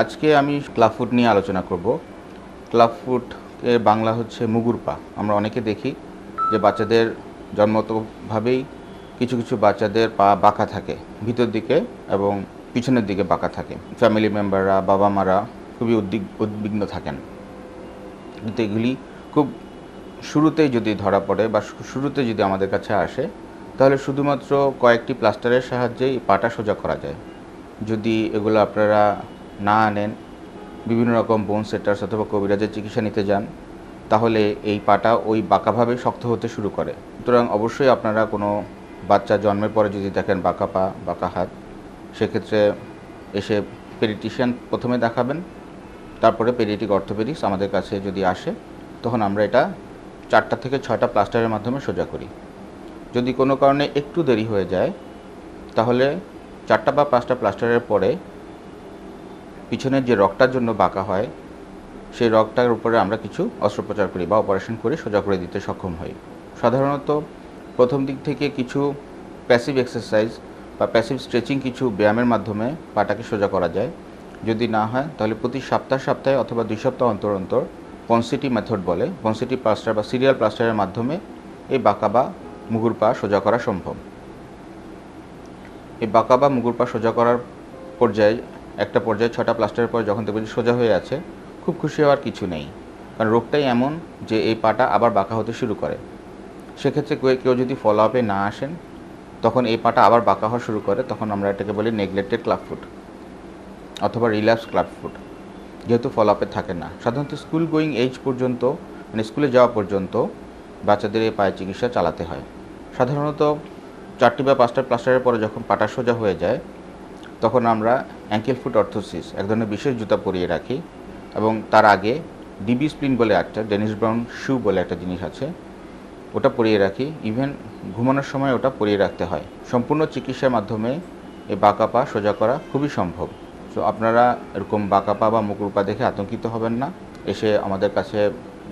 আজকে আমি club food নিয়ে আলোচনা করব। ক্লাব ফুড এর বাংলা হচ্ছে মুগুর পা। আমরা অনেকে দেখি যে বাচ্চাদের জন্মতভাবেই কিছু কিছু বাচ্চাদের পা বাঁকা থাকে, ভিতর দিকে এবং পিছনের দিকে বাঁকা থাকে। ফ্যামিলি মেম্বাররা বাবা মারা খুবই উদ্বিগ উদ্বিগ্ন থাকেন। কিন্তু এগুলি খুব শুরুতেই যদি ধরা পড়ে বা শুরুতে যদি আমাদের কাছে আসে তাহলে শুধুমাত্র কয়েকটি প্লাস্টারের সাহায্যেই পাটা সোজা করা যায়। যদি এগুলো আপনারা না আনেন, বিভিন্ন রকম বোন সেটার্স অথবা কবিরাজের চিকিৎসা নিতে যান, তাহলে এই পাটা ওই বাঁকাভাবে শক্ত হতে শুরু করে। সুতরাং অবশ্যই আপনারা কোনো বাচ্চা জন্মের পরে যদি দেখেন বাঁকা পা, বাঁকা হাত, সেক্ষেত্রে এসে পেডিটিশিয়ান প্রথমে দেখাবেন, তারপরে পেডিয়াটিক অর্থোপেডিক্স আমাদের কাছে যদি আসে, তখন আমরা এটা চারটা থেকে ছয়টা প্লাস্টারের মাধ্যমে সোজা করি। যদি কোনো কারণে একটু দেরি হয়ে যায়, তাহলে চারটা বা পাঁচটা প্লাস্টারের পরে পিছনের যে রগটার জন্য বাঁকা হয়, সেই রগটার উপরে আমরা কিছু অস্ত্রোপচার করি বা অপারেশন করে, সোজা করে দিতে সক্ষম হই। সাধারণত প্রথম দিক থেকে কিছু প্যাসিভ এক্সারসাইজ বা প্যাসিভ স্ট্রেচিং কিছু ব্যায়ামের মাধ্যমে পাটাকে সোজা করা যায়। যদি না হয়, তাহলে প্রতি সপ্তাহ, সপ্তাহে অথবা দুই সপ্তাহ অন্তর অন্তর পনসিটি মেথড বলে পনসিটি প্লাস্টার বা সিরিয়াল প্লাস্টারের মাধ্যমে এই বাঁকা বা মুগুর পা সোজা করা সম্ভব। এই বাঁকা বা মুগুর পা সোজা করার পর্যায়ে, একটা পর্যায়ে ছটা প্লাস্টারের পর যখন দেখবেন সোজা হয়ে আছে, খুব খুশি হওয়ার কিছু নেই। কারণ রোগটাই এমন যে এই পাটা আবার বাঁকা হতে শুরু করে। সেক্ষেত্রে কেউ যদি ফলো আপে না আসেন, তখন এই পাটা আবার বাঁকা হওয়া শুরু করে, তখন আমরা এটাকে বলি নেগলেক্টেড ক্লাব ফুট অথবা রিল্যাক্স ক্লাব ফুট যেহেতু ফলো আপে থাকে না। সাধারণত স্কুল গোয়িং এজ পর্যন্ত মানে স্কুলে যাওয়া পর্যন্ত বাচ্চাদের এই পায়ের চিকিৎসা চালাতে হয়। সাধারণত চারটি বা পাঁচটা প্লাস্টারের পরে যখন পাটা সোজা হয়ে যায়, তখন আমরা অ্যাঙ্কেল ফুট অর্থোসিস এক ধরনের বিশেষ জুতা পরিয়ে রাখি এবং তার আগে ডিবি স্প্লিন বলে একটা ডেনিস ব্রাউন শু বলে একটা জিনিস আছে, ওটা পরিয়ে রাখি। ইভেন ঘুমানোর সময় ওটা পরিয়ে রাখতে হয়। সম্পূর্ণ চিকিৎসার মাধ্যমে এই বাঁকা পা সোজা করা খুবই সম্ভব। তো আপনারা এরকম বাঁকা পা বা মুকুর পা দেখে আতঙ্কিত হবেন না। এসে আমাদের কাছে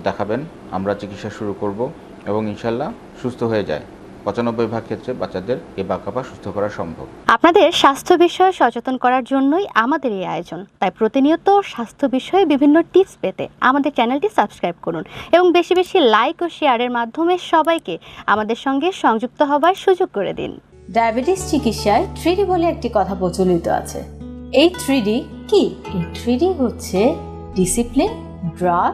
দেখাবেন আমরা চিকিৎসা শুরু করব এবং ইনশাল্লাহ সুস্থ হয়ে যায়। পঁচানব্বই ভাগ ক্ষেত্রে বাচ্চাদের এই বাঁকা পা সুস্থ করা সম্ভব। আপনাদের স্বাস্থ্য বিষয়ে সচেতন করার জন্যই আমাদের এই আয়োজন। তাই প্রতিনিয়ত স্বাস্থ্য বিষয়ে বিভিন্ন টিপস পেতে আমাদের চ্যানেলটি সাবস্ক্রাইব করুন এবং বেশি বেশি লাইক ও শেয়ারের মাধ্যমে সবাইকে আমাদের সঙ্গে সংযুক্ত হবার সুযোগ করে দিন। ডায়াবেটিস চিকিৎসায় থ্রিডি বলে একটি কথা প্রচলিত আছে। এই থ্রিডি কি? এই থ্রিডি হচ্ছে ডিসিপ্লিন ড্রাগ